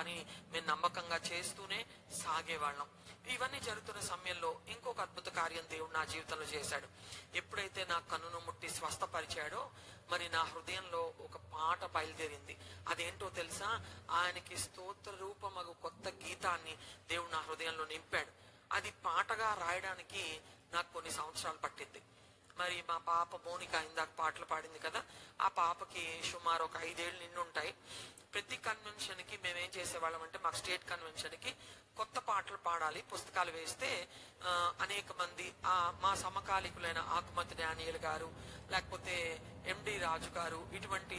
పని మేము నమ్మకంగా చేస్తూనే సాగేవాళ్ళం. ఇవన్నీ జరుగుతున్న సమయంలో ఇంకొక అద్భుత కార్యం దేవుడు నా జీవితంలో చేశాడు. ఎప్పుడైతే నా కన్నును ముట్టి స్వస్థపరిచాడో మరి నా హృదయంలో ఒక పాట బయలుదేరింది. అదేంటో తెలుసా? ఆయనకి స్తోత్ర రూపమగు కొత్త గీతాన్ని దేవుడు నా హృదయంలో నింపాడు. అది పాటగా రాయడానికి నాకు కొన్ని సంవత్సరాలు పట్టింది. మరి మా పాప మోనిక ఇందాక పాటలు పాడింది కదా? ఆ పాపకి సుమారు ఒక ఐదేళ్ళు నిండి ఉంటాయి ప్రతి కన్వెన్షన్కి మేము ఏం చేసేవాళ్ళం అంటే మా స్టేట్ కన్వెన్షన్కి కొత్త పాటలు పాడాలి పుస్తకాలు వేస్తే అనేక మంది ఆ మా సమకాలీకులైన ఆకుమతి డానియల్ గారు లేకపోతే ఎండి రాజు గారు ఇటువంటి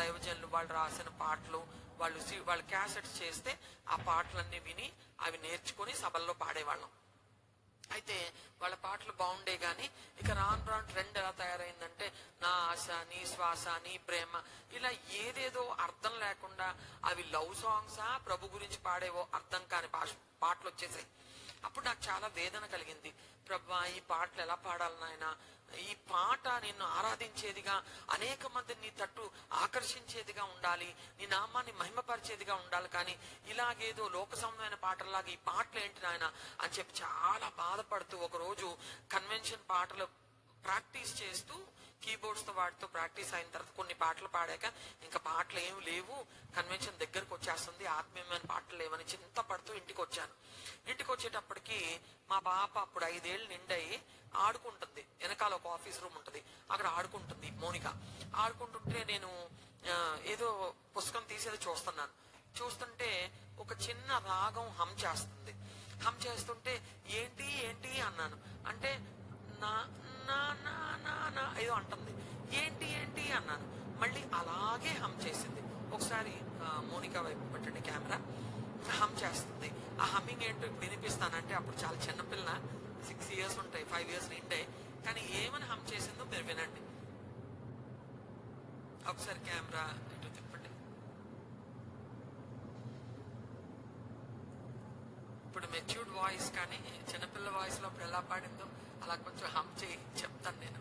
దైవజనులు వాళ్ళు రాసిన పాటలు వాళ్ళు వాళ్ళు క్యాసెట్స్ చేస్తే ఆ పాటలన్నీ విని అవి నేర్చుకొని సభల్లో పాడేవాళ్ళం. అయితే వాళ్ళ పాటలు బాగుండే గాని ఇక రాను రాను ట్రెండ్ ఎలా తయారైందంటే నా ఆశ నీ శ్వాస నీ ప్రేమ ఇలా ఏదేదో అర్థం లేకుండా అవి లవ్ సాంగ్సా ప్రభు గురించి పాడేవో అర్థం కాని భాష పాటలు వచ్చేసాయి. అప్పుడు నాకు చాలా వేదన కలిగింది. ప్రభా ఈ పాటలు ఎలా పాడాలి నాయన? ఈ పాట నిన్ను ఆరాధించేదిగా అనేక మంది నీ తట్టు ఆకర్షించేదిగా ఉండాలి నీ నామాన్ని మహిమపరిచేదిగా ఉండాలి కానీ ఇలాగేదో లోక సంబంధమైన పాటల్లాగా ఈ పాటలు ఏంటి నాయన అని చెప్పి చాలా బాధపడుతూ ఒకరోజు కన్వెన్షన్ పాటలు ప్రాక్టీస్ చేస్తూ కీబోర్డ్స్తో వాటితో ప్రాక్టీస్ అయిన తర్వాత కొన్ని పాటలు పాడాక ఇంకా పాటలు ఏమి లేవు. కన్వెన్షన్ దగ్గరకు వచ్చేస్తుంది. ఆత్మీయమైన పాటలు లేవని చింతపడుతూ ఇంటికి వచ్చాను ఇంటికి వచ్చేటప్పటికి మా పాప అప్పుడు ఐదేళ్ళు నిండయి ఆడుకుంటుంది. వెనకాల ఒక ఆఫీస్ రూమ్ ఉంటుంది. అక్కడ ఆడుకుంటుంది మోనిక. ఆడుకుంటుంటే నేను ఏదో పుస్తకం తీసేది చూస్తున్నాను. చూస్తుంటే ఒక చిన్న రాగం హమ్ చేస్తుంది. హమ్ చేస్తుంటే ఏంటి ఏంటి అన్నాను. అంటే నా నా నా నా ఏదో అంటుంది. ఏంటి ఏంటి? అన్నాను. మళ్ళీ అలాగే హమ్ చేసింది. ఒకసారి మోనికా వైపు పెట్టండి కెమెరా. హమ్ చేస్తుంది. ఆ హమ్మింగ్ ఏంటో వినిపిస్తానంటే అప్పుడు చాలా చిన్నపిల్ల సిక్స్ ఇయర్స్ ఉంటాయి ఫైవ్ ఇయర్స్ నిండే. కానీ ఏమని హమ్ చేసిందో మీరు వినండి. ఒకసారి కెమెరా ఇటు తిప్పండి ఇప్పుడు మెచ్యూర్డ్ వాయిస్ కానీ చిన్నపిల్ల వాయిస్లో అప్పుడు ఎలా పాడిందో అలా కొంచెం హమ్ చేయి చెప్తాను నేను.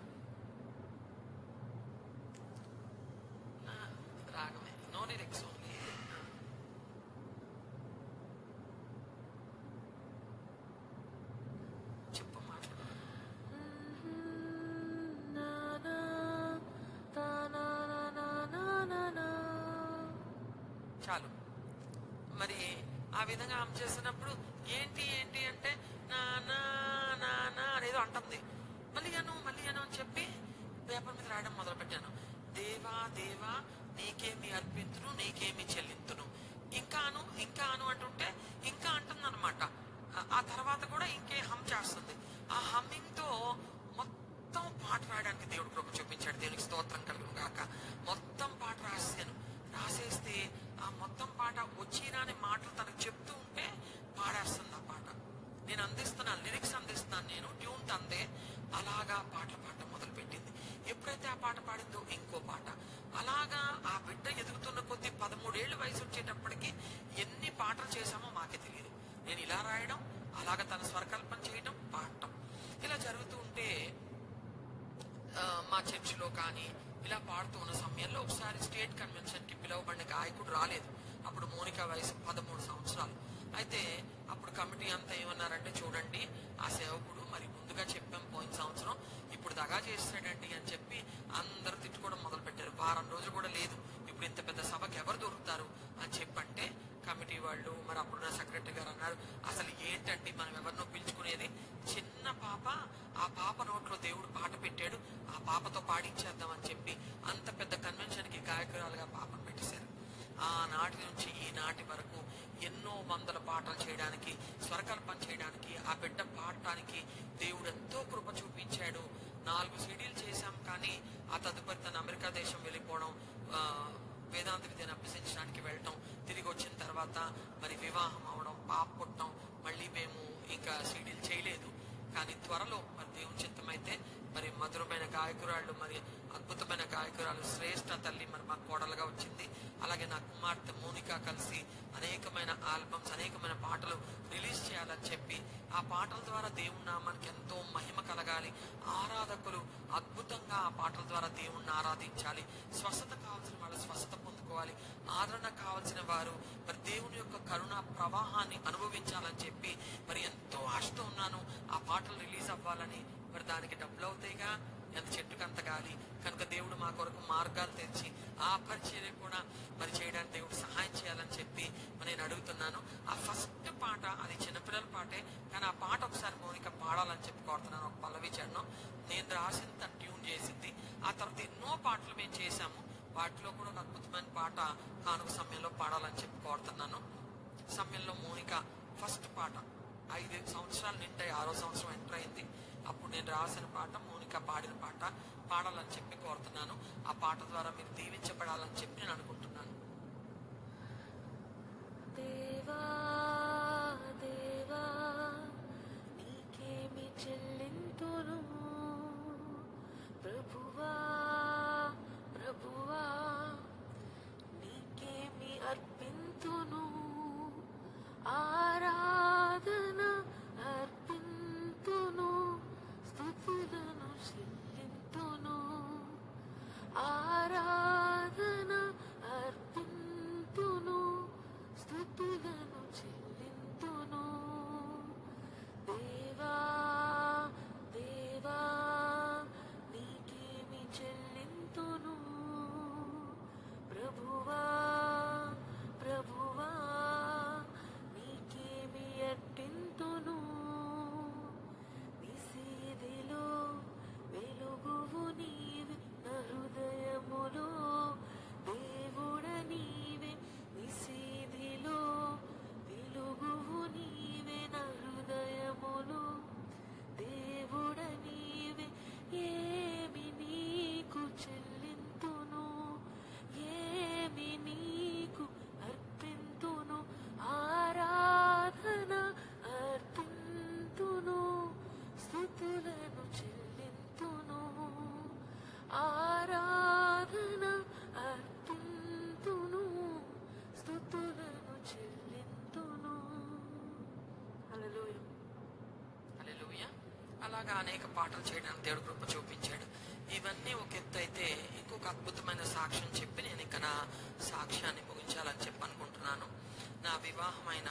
చాలు. మరి ఆ విధంగా ఆమె చేసినప్పుడు ఏంటి ఏంటి అంటే నానా నా అనేది అనేదో అంటుంది. మళ్ళీ అను మళ్ళీ అను అని చెప్పి పేపర్ మీద రాయడం మొదలు పెట్టాను దేవా దేవా నీకేమి అర్పింతును నీకేమి చెల్లింతును. ఇంకా అను ఇంకా అను అంటుంటే ఇంకా అంటుందన్నమాట. ఆ తర్వాత కూడా ఇంకే హమ్ చేస్తుంది. ఆ హమ్మింగ్తో మొత్తం పాట రాయడానికి దేవుడు కృప చూపించాడు. దేవునికి స్తోత్రం కలుగును కాక మొత్తం పాట రాసాను రాసేస్తే ఆ మొత్తం పాట వచ్చి మాటలు తనకు చెప్తూ ఉంటే పాడేస్తుంది ఆ పాట. నేను అందిస్తున్నాను లిరిక్స్ అందిస్తున్నాను నేను ట్యూన్ తందే. అలాగా పాటలు పాట మొదలు పెట్టింది ఎప్పుడైతే ఆ పాట పాడిందో ఇంకో పాట. అలాగా ఆ బిడ్డ ఎదుగుతున్న కొద్ది పదమూడేళ్ళ వయసు వచ్చేటప్పటికి ఎన్ని పాటలు చేశామో మాకే తెలియదు నేను ఇలా రాయడం అలాగా తన స్వరకల్పన చేయడం పాడటం. ఇలా జరుగుతూ ఉంటే మా చర్చిలో కానీ ఇలా పాడుతూ ఉన్న సమయంలో ఒకసారి స్టేట్ కన్వెన్షన్కి పిలువబడిన గాయకుడు రాలేదు. అప్పుడు మోనికా వయసు పదమూడు సంవత్సరాలు. అయితే అప్పుడు కమిటీ అంతా ఏమన్నారంటే చూడండి ఆ సేవకుడు మరి ముందుగా చెప్పాం పోయిన సంవత్సరం ఇప్పుడు దగా చేస్తాడండి అని చెప్పి అందరూ తిట్టుకోవడం మొదలు పెట్టారు వారం రోజులు కూడా లేదు. ఇప్పుడు ఇంత పెద్ద సభకు ఎవరు దొరుకుతారు? అని చెప్పంటే కమిటీ వాళ్ళు మరి అప్పుడున్న సెక్రటరీ గారు అన్నారు అసలు ఏంటండి మనం ఎవరినో పిలుచుకునేది? చిన్న పాప ఆ పాప నోట్లో దేవుడు పాట పెట్టాడు ఆ పాపతో పాడించేద్దాం అని చెప్పి అంత పెద్ద కన్వెన్షన్కి గాయకురాలుగా పాపను పెట్టేశారు. ఆనాటి నుంచి ఈనాటి వరకు ఎన్నో వందల పాటలు చేయడానికి స్వరకల్పన చేయడానికి ఆ బిడ్డ పాడటానికి దేవుడు ఎంతో కృప చూపించాడు. నాలుగు సీడీలు చేశాం కానీ ఆ తదుపరి తన అమెరికా దేశం వెళ్ళిపోవడం వేదాంత విద్యను అభ్యసించడానికి వెళ్ళటం తర్వాత మరి వివాహం అవడం పాప పుట్టడం మళ్ళీ మేము ఇంకా సీడీలు చేయలేదు. కానీ త్వరలో మరి దేవుని చిత్తమైతే మరి మధురమైన గాయకురాళ్ళు మరి అద్భుతమైన గాయకురాలు శ్రేష్ఠ తల్లి మరి మా కోడలుగా వచ్చింది. అలాగే నా కుమార్తె మోనిక కలిసి అనేకమైన ఆల్బమ్స్ అనేకమైన పాటలు రిలీజ్ చేయాలని చెప్పి ఆ పాటల ద్వారా దేవుని నామానికి ఎంతో మహిమ కలగాలి. ఆరాధకులు అద్భుతంగా ఆ పాటల ద్వారా దేవుణ్ణి ఆరాధించాలి. స్వస్థత కావాల్సిన వాళ్ళు స్వస్థత ఆదరణ కావాల్సిన వారు మరి దేవుని యొక్క కరుణ ప్రవాహాన్ని అనుభవించాలని చెప్పి మరి ఎంతో ఆశతో ఉన్నాను. ఆ పాటలు రిలీజ్ అవ్వాలని మరి దానికి డబ్బులు అవుతాయిగా? ఎంత చెట్టుకు అంత గాలి. కనుక దేవుడు మా కొరకు మార్గాలు తెచ్చి ఆ పరిచర్య కూడా మరి చేయడానికి దేవుడు సహాయం చేయాలని చెప్పి నేను అడుగుతున్నాను. ఆ ఫస్ట్ పాట అది చిన్నపిల్లల పాటే కానీ ఆ పాట ఒకసారి మౌనిక పాడాలని చెప్పి కోరుతున్నాను. ఒక పల్లవి చరణం. నేను రాసింత ట్యూన్ చేసింది. ఆ తర్వాత ఎన్నో పాటలు మేము చేశాము. వాటిలో కూడా ఒక అద్భుతమైన పాట కానుక సమయంలో పాడాలని చెప్పి కోరుతున్నాను. సమయంలో మోనిక ఫస్ట్ పాట. ఐదు సంవత్సరాలు నింటాయి ఆరో సంవత్సరం ఎంటర్ అయింది. అప్పుడు నేను రాసిన పాట మోనిక పాడిన పాట పాడాలని చెప్పి కోరుతున్నాను. ఆ పాట ద్వారా మీరు దీవించబడాలని చెప్పి నేను అనుకుంటున్నాను. దేవా అలాగా అనేక పాటలు చేయడానికి దేవుడు కృప చూపించాడు. ఇవన్నీ ఒక ఎత్తు అయితే ఇంకొక అద్భుతమైన సాక్ష్యం చెప్పి నేను ఇక నా సాక్ష్యాన్ని ముగించాలని చెప్పి అనుకుంటున్నాను నా వివాహమైన